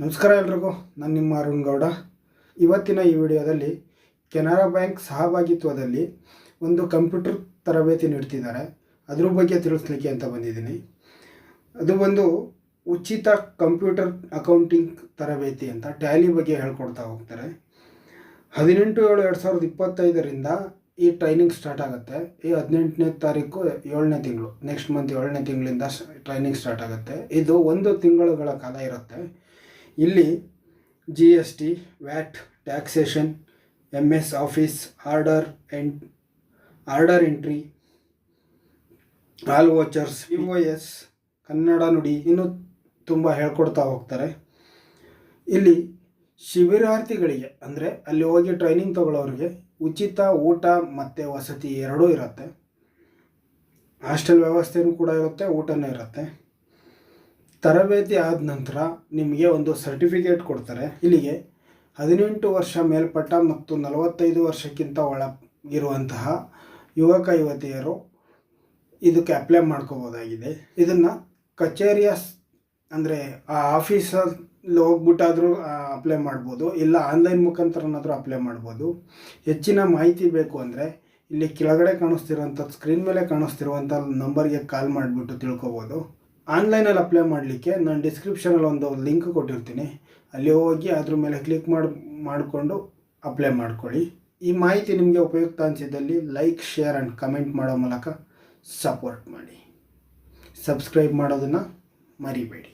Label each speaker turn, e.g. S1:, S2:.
S1: ನಮಸ್ಕಾರ ಎಲ್ರಿಗೂ. ನಾನು ನಿಮ್ಮ ಅರುಣ್ ಗೌಡ. ಇವತ್ತಿನ ಈ ವಿಡಿಯೋದಲ್ಲಿ ಕೆನರಾ ಬ್ಯಾಂಕ್ ಸಹಭಾಗಿತ್ವದಲ್ಲಿ ಒಂದು ಕಂಪ್ಯೂಟರ್ ತರಬೇತಿ ನೀಡ್ತಿದ್ದಾರೆ. ಅದ್ರ ಬಗ್ಗೆ ತಿಳಿಸ್ಲಿಕ್ಕೆ ಅಂತ ಬಂದಿದ್ದೀನಿ. ಅದು ಒಂದು ಉಚಿತ ಕಂಪ್ಯೂಟರ್ ಅಕೌಂಟಿಂಗ್ ತರಬೇತಿ ಅಂತ ಟ್ಯಾಲಿ ಬಗ್ಗೆ ಹೇಳ್ಕೊಡ್ತಾ ಹೋಗ್ತಾರೆ. ಹದಿನೆಂಟು ಏಳು ಎರಡು ಸಾವಿರದ ಇಪ್ಪತ್ತೈದರಿಂದ ಈ ಟ್ರೈನಿಂಗ್ ಸ್ಟಾರ್ಟ್ ಆಗುತ್ತೆ. ಈ ಹದಿನೆಂಟನೇ ತಾರೀಕು ಏಳನೇ ತಿಂಗಳು, ನೆಕ್ಸ್ಟ್ ಮಂತ್ ಏಳನೇ ತಿಂಗಳಿಂದ ಟ್ರೈನಿಂಗ್ ಸ್ಟಾರ್ಟ್ ಆಗುತ್ತೆ. ಇದು ಒಂದು ತಿಂಗಳುಗಳ ಕಾಲ ಇರುತ್ತೆ. ಇಲ್ಲಿ G S T VAT taxation M S office order ಎಂಟ್ order entry all vouchers U O S Kannada Nudi ಇನ್ನೂ ತುಂಬ ಹೇಳ್ಕೊಡ್ತಾ ಹೋಗ್ತಾರೆ. ಇಲ್ಲಿ ಶಿಬಿರಾರ್ಥಿಗಳಿಗೆ, ಅಂದರೆ ಅಲ್ಲಿ ಹೋಗಿ ಟ್ರೈನಿಂಗ್ ತಗೊಳ್ಳೋರಿಗೆ ಉಚಿತ ಊಟ ಮತ್ತು ವಸತಿ ಎರಡೂ ಇರುತ್ತೆ. ಹಾಸ್ಟೆಲ್ ವ್ಯವಸ್ಥೆಯೂ ಕೂಡ ಇರುತ್ತೆ, ಊಟನೂ ಇರುತ್ತೆ. ತರಬೇತಿ ಆದ ನಂತರ ನಿಮಗೆ ಒಂದು ಸರ್ಟಿಫಿಕೇಟ್ ಕೊಡ್ತಾರೆ. ಇಲ್ಲಿಗೆ ಹದಿನೆಂಟು ವರ್ಷ ಮೇಲ್ಪಟ್ಟ ಮತ್ತು ನಲವತ್ತೈದು ವರ್ಷಕ್ಕಿಂತ ಒಳಗಿರುವಂತಹ ಯುವಕ ಯುವತಿಯರು ಇದಕ್ಕೆ ಅಪ್ಲೈ ಮಾಡ್ಕೋಬೋದಾಗಿದೆ. ಇದನ್ನು ಕಚೇರಿಯ ಅಂದರೆ ಆ ಆಫೀಸಲ್ಲಿ ಹೋಗ್ಬಿಟ್ಟಾದರೂ ಅಪ್ಲೈ ಮಾಡ್ಬೋದು. ಇಲ್ಲ ಆನ್ಲೈನ್ ಮುಖಾಂತರನಾದರೂ ಅಪ್ಲೈ ಮಾಡ್ಬೋದು. ಹೆಚ್ಚಿನ ಮಾಹಿತಿ ಬೇಕು ಅಂದರೆ ಇಲ್ಲಿ ಕೆಳಗಡೆ ಕಾಣಿಸ್ತಿರುವಂಥ ಸ್ಕ್ರೀನ್ ಮೇಲೆ ಕಾಣಿಸ್ತಿರುವಂಥ ನಂಬರ್ಗೆ ಕಾಲ್ ಮಾಡಿಬಿಟ್ಟು ತಿಳ್ಕೊಬೋದು. ಆನ್ಲೈನಲ್ಲಿ ಅಪ್ಲೈ ಮಾಡಲಿಕ್ಕೆ ನಾನು ಡಿಸ್ಕ್ರಿಪ್ಷನಲ್ಲಿ ಒಂದು ಲಿಂಕ್ ಕೊಟ್ಟಿರ್ತೀನಿ. ಅಲ್ಲಿ ಹೋಗಿ ಅದ್ರ ಮೇಲೆ ಕ್ಲಿಕ್ ಮಾಡಿ, ಮಾಡಿಕೊಂಡು ಅಪ್ಲೈ ಮಾಡ್ಕೊಳ್ಳಿ. ಈ ಮಾಹಿತಿ ನಿಮಗೆ ಉಪಯುಕ್ತ ಅನಿಸಿದಲ್ಲಿ ಲೈಕ್, ಶೇರ್ ಆ್ಯಂಡ್ ಕಮೆಂಟ್ ಮಾಡೋ ಮೂಲಕ ಸಪೋರ್ಟ್ ಮಾಡಿ. ಸಬ್ಸ್ಕ್ರೈಬ್ ಮಾಡೋದನ್ನು ಮರಿಬೇಡಿ.